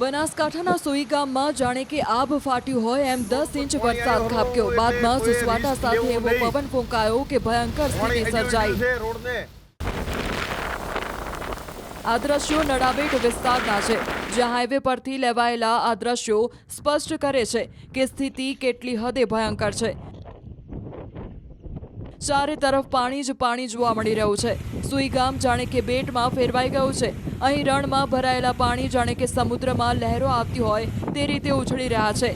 બનાસકાંઠાના સોઈ ગામમાં જાણે કે આભ ફાટ્યું હોય એમ દસ ઇંચ વરસાદ ખાબક્યો. બાદમાં સુસવાટા સાથે એવો પવન ફૂંકાયો કે ભયંકર સ્થિતિ સર્જાઈ. આ દ્રશ્યો નડાબેટ વિસ્તારના છે જ્યાં હાઈવે પરથી લેવાયેલા આ દ્રશ્યો સ્પષ્ટ કરે છે કે સ્થિતિ કેટલી હદે ભયંકર છે. ચારે તરફ પાણી જ પાણી જોવા મળી રહ્યું છે. સુઈ ગામ જાણે કે બેટમાં ફેરવાઈ ગયું છે. અહીં રણમાં ભરાયેલા પાણી જાણે કે સમુદ્રમાં લહેરો આવતી હોય તે રીતે ઉછળી રહ્યા છે.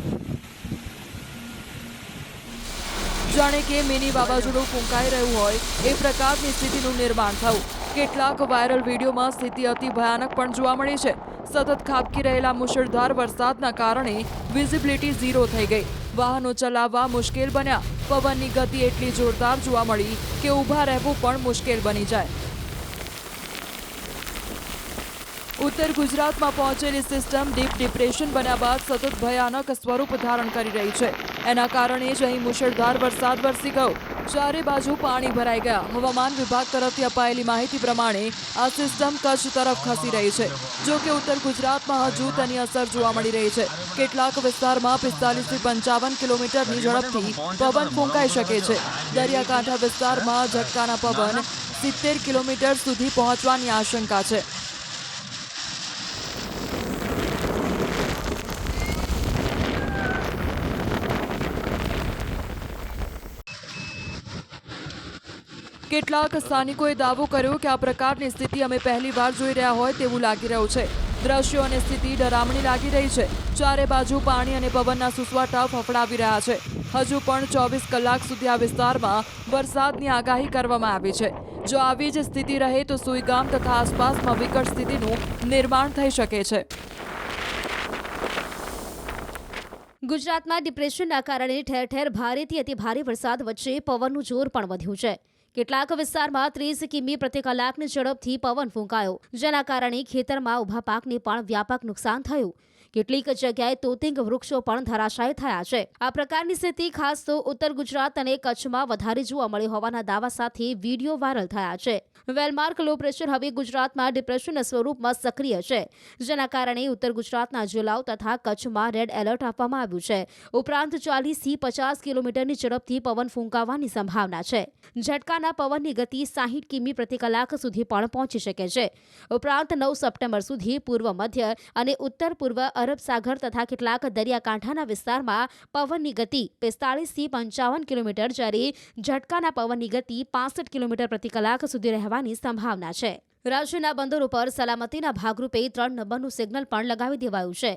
જાણે કે મિની વાવાઝોડું ફૂંકાઈ રહ્યું હોય એ પ્રકારની સ્થિતિનું નિર્માણ થયું. કેટલાક વાયરલ વિડીયોમાં સ્થિતિ અતિ ભયાનક પણ જોવા મળી છે. સતત ખાબકી રહેલા મુશળધાર વરસાદના કારણે વિઝિબિલિટી ઝીરો થઈ ગઈ. વાહનો ચલાવવા મુશ્કેલ બન્યા. પવનની ગતિ એટલી જોરદાર જોવા મળી કે ઊભા રહેવું પણ મુશ્કેલ બની જાય. ઉત્તર ગુજરાતમાં પહોંચેલી સિસ્ટમ ડીપ ડિપ્રેશન બન્યા બાદ સતત ભયાનક સ્વરૂપ ધારણ કરી રહી છે. એના કારણે જ અહીં મુશળધાર વરસાદ વરસી ગયો. ચારે બાજુ પાણી ભરાઈ ગયા. હવામાન વિભાગ તરફથી અપાયેલી માહિતી પ્રમાણે આ સિસ્ટમ કચ્છ તરફ ખસી રહી છે. જો કે ઉત્તર ગુજરાતમાં હજુ તેની અસર જોવા મળી રહી છે. કેટલાક વિસ્તારમાં પિસ્તાલીસથી પંચાવન કિલોમીટરની ઝડપથી પવન ફૂંકાઈ શકે છે. દરિયાકાંઠા વિસ્તારમાં ઝટકાના પવન સિત્તેર કિલોમીટર સુધી પહોંચવાની આશંકા છે. કેટલાક સ્થાનિકોએ દાવો કર્યો કે આ પ્રકારની સ્થિતિ અમે પહેલીવાર જોઈ રહ્યા હોય તેવું લાગી રહ્યું છે. દ્રશ્યો અને સ્થિતિ ડરામણી લાગી રહી છે. ચારે બાજુ પાણી અને પવનના સુસવાટા ફફડાવી રહ્યા છે. હજુ પણ ચોવીસ કલાક સુધી આ વિસ્તારમાં વરસાદની આગાહી કરવામાં આવી છે. જો આવી જ સ્થિતિ રહે તો સુઈગામ તથા આસપાસમાં વિકટ સ્થિતિનું નિર્માણ થઈ શકે છે. ગુજરાતમાં ડિપ્રેશનના કારણે ઠેર ઠેર ભારેથી અતિ ભારે વરસાદ વચ્ચે પવનનું જોર પણ વધ્યું છે. કેટલાક વિસ્તારમાં ત્રીસ કિમી પ્રતિ કલાકની ઝડપથી પવન ફૂંકાયો, જેના કારણે ખેતરમાં ઊભા પાકને પણ વ્યાપક નુકસાન થયું. કેટલીક જગ્યાએ તોતિંગ વૃક્ષો પણ ધરાશાયી થયા છે. આ પ્રકારની સ્થિતિ ખાસ તો ઉત્તર ગુજરાત અને કચ્છમાં વધારે જોવા મળી હોવાના દાવા સાથે વીડિયો વાયરલ થયા છે. વેલમાર્ક લો પ્રેશર હવે ગુજરાતમાં ડિપ્રેશન સ્વરૂપમાં સક્રિય છે, જેના કારણે ઉત્તર ગુજરાતના જિલ્લાઓ તથા કચ્છમાં રેડ એલર્ટ આપવામાં આવ્યું છે. ઉપરાંત ચાલીસથી પચાસ કિલોમીટરની ઝડપથી પવન ફૂંકાવાની સંભાવના છે. ઝટકાના પવનની ગતિ સાહીઠ કિમી પ્રતિ કલાક સુધી પણ પહોંચી શકે છે. ઉપરાંત નવ સપ્ટેમ્બર સુધી પૂર્વ મધ્ય અને ઉત્તર પૂર્વ અરબ સાગર તથા કેટલાક દરિયાકાંઠાના વિસ્તારમાં પવનની ગતિ પિસ્તાળીસથી પંચાવન કિલોમીટર જ્યારે ઝટકાના પવનની ગતિ પાસઠ કિલોમીટર પ્રતિ કલાક સુધી રહેવાની સંભાવના છે. રાજ્યના બંદર ઉપર સલામતીના ભાગરૂપે ત્રણ નંબરનું સિગ્નલ પણ લગાવી દેવાયું છે.